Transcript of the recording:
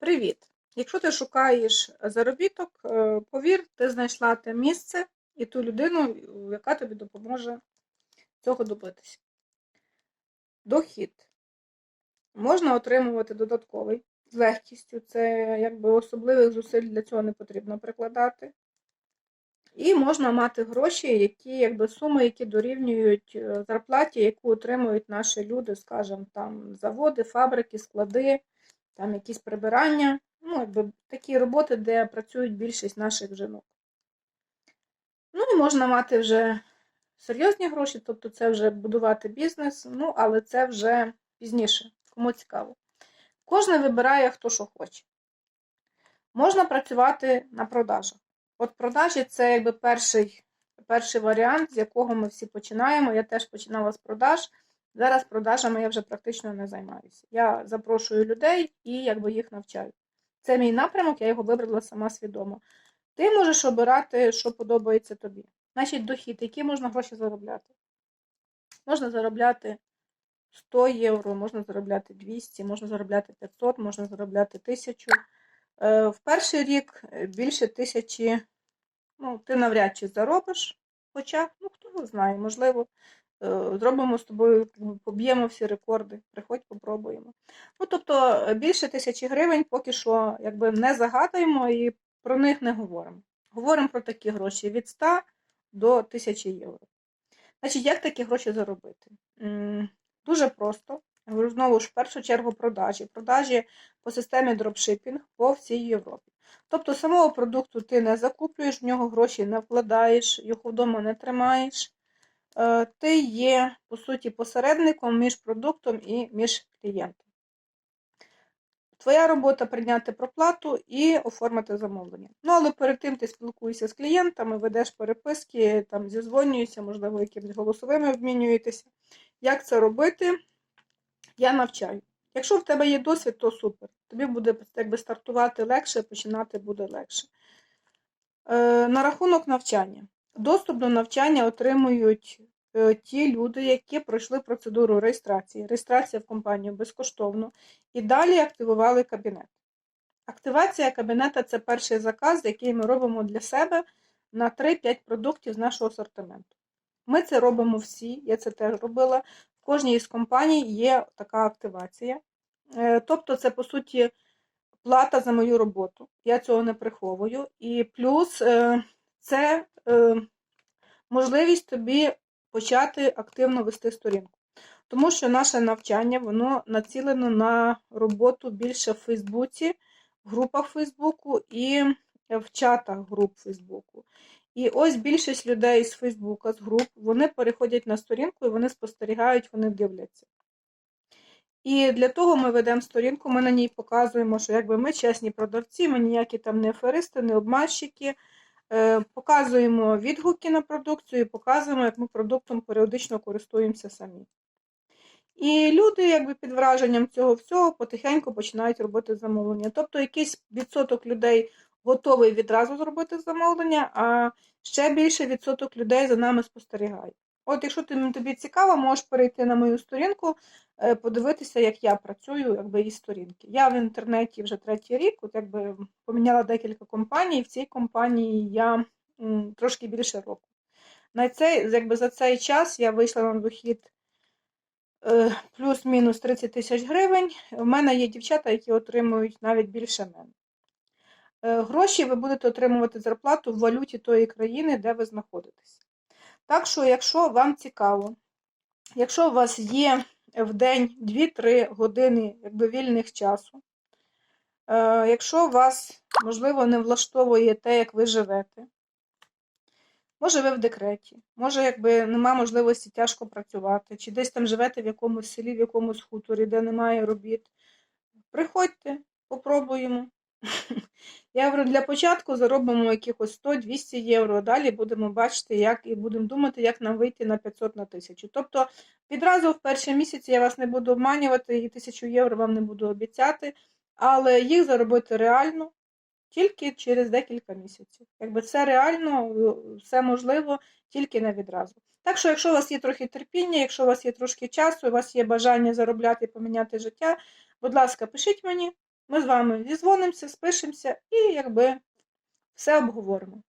Привіт! Якщо ти шукаєш заробіток, е, повір, ти знайшла те місце і ту людину, яка тобі допоможе цього добитися. Дохід. Можна отримувати додатковий з легкістю, це якби особливих зусиль для цього не потрібно прикладати. І можна мати гроші, які якби суми, які дорівнюють е, зарплаті, яку отримують наші люди, скажімо, там заводи, фабрики, склади, там якісь прибирання. Ну, якби такі роботи, де працюють більшість наших жінок. Ну і можна мати вже серйозні гроші, тобто це вже будувати бізнес, ну, але це вже пізніше, кому цікаво. Кожен вибирає, хто що хоче. Можна працювати на продажах. От продажі це якби перший, перший варіант, з якого ми всі починаємо. Я теж починала з продаж. Зараз продажами я вже практично не займаюся. Я запрошую людей і якби їх навчаю. Це мій напрямок, я його вибрала сама свідомо. Ти можеш обирати, що подобається тобі. Значить, дохід, які можна гроші заробляти? Можна заробляти 100 євро, можна заробляти 200, можна заробляти 500, можна заробляти 1000. Е, В перший рік більше тисячі, ну, ти навряд чи заробиш, хоча, ну, хто знає, можливо, е, зробимо з тобою, поб'ємо всі рекорди, приходь, попробуємо. Ну, тобто, більше тисячі гривень поки що якби не загадуємо і про них не говоримо. Говоримо про такі гроші від 100 до 1000 євро. Значить, як такі гроші заробити? Дуже просто. Знову ж, в першу чергу, продажі. Продажі по системі дропшипінг по всій Європі. Тобто самого продукту ти не закуплюєш, в нього гроші не вкладаєш, його вдома не тримаєш. Е, ти є, по суті, посередником між продуктом і між клієнтом. Твоя робота прийняти проплату і оформити замовлення. Ну, але перед тим ти спілкуєшся з клієнтами, ведеш переписки, там зізвонюєшся, можливо, якимись голосовими обмінюєтеся. Як це робити? Я навчаю. Якщо в тебе є досвід, то супер. Тобі буде якби, стартувати легше, починати буде легше. Е, На рахунок навчання. Доступ до навчання отримують е, ті люди, які пройшли процедуру реєстрації. Реєстрація в компанію безкоштовно. І далі активували кабінет. Активація кабінета це перший заказ, який ми робимо для себе на 3-5 продуктів з нашого асортименту. Ми це робимо всі, я це теж робила. В кожній із компаній є така активація. Е, тобто, це, по суті, плата за мою роботу. Я цього не приховую. І плюс е, це е, можливість тобі почати активно вести сторінку. Тому що наше навчання воно націлено на роботу більше в Фейсбуці, в групах Фейсбуку і в чатах груп Фейсбуку. І ось більшість людей з Фейсбука, з груп, вони переходять на сторінку і вони спостерігають, вони дивляться. І для того ми ведемо сторінку, ми на ній показуємо, що якби ми чесні продавці, ми ніякі там не аферисти, не обманщики. Е, показуємо відгуки на продукцію і показуємо, як ми продуктом періодично користуємося самі. І люди, якби під враженням цього всього, потихеньку починають робити замовлення. Тобто якийсь відсоток людей готовий відразу зробити замовлення, а ще більше відсоток людей за нами спостерігає. От, якщо тобі цікаво, можеш перейти на мою сторінку, е, подивитися, як я працюю, якби із сторінки. Я в інтернеті вже третій рік, от якби поміняла декілька компаній, в цій компанії я м, трошки більше року. На цей, якби За цей час я вийшла на дохід е, плюс-мінус 30 тисяч гривень. У мене є дівчата, які отримують навіть більше мене. Е, Гроші ви будете отримувати зарплату в валюті тої країни, де ви знаходитесь. Так що, якщо вам цікаво, якщо у вас є в день 2-3 години якби, вільних часу, е, якщо вас, можливо, не влаштовує те, як ви живете, може ви в декреті, може, якби нема можливості тяжко працювати, чи десь там живете в якомусь селі, в якомусь хуторі, де немає робіт, приходьте, попробуємо. Я говорю, для початку заробимо якихось 100-200 євро, далі будемо бачити, як і будемо думати, як нам вийти на 500 на 1000. Тобто відразу в перші місяці я вас не буду обманювати і 1000 євро вам не буду обіцяти, але їх заробити реально тільки через декілька місяців. Якби все реально, все можливо, тільки не відразу. Так що, якщо у вас є трохи терпіння, якщо у вас є трошки часу, у вас є бажання заробляти і поміняти життя, будь ласка, пишіть мені. Ми з вами зізвонимося, спишемося і якби все обговоримо.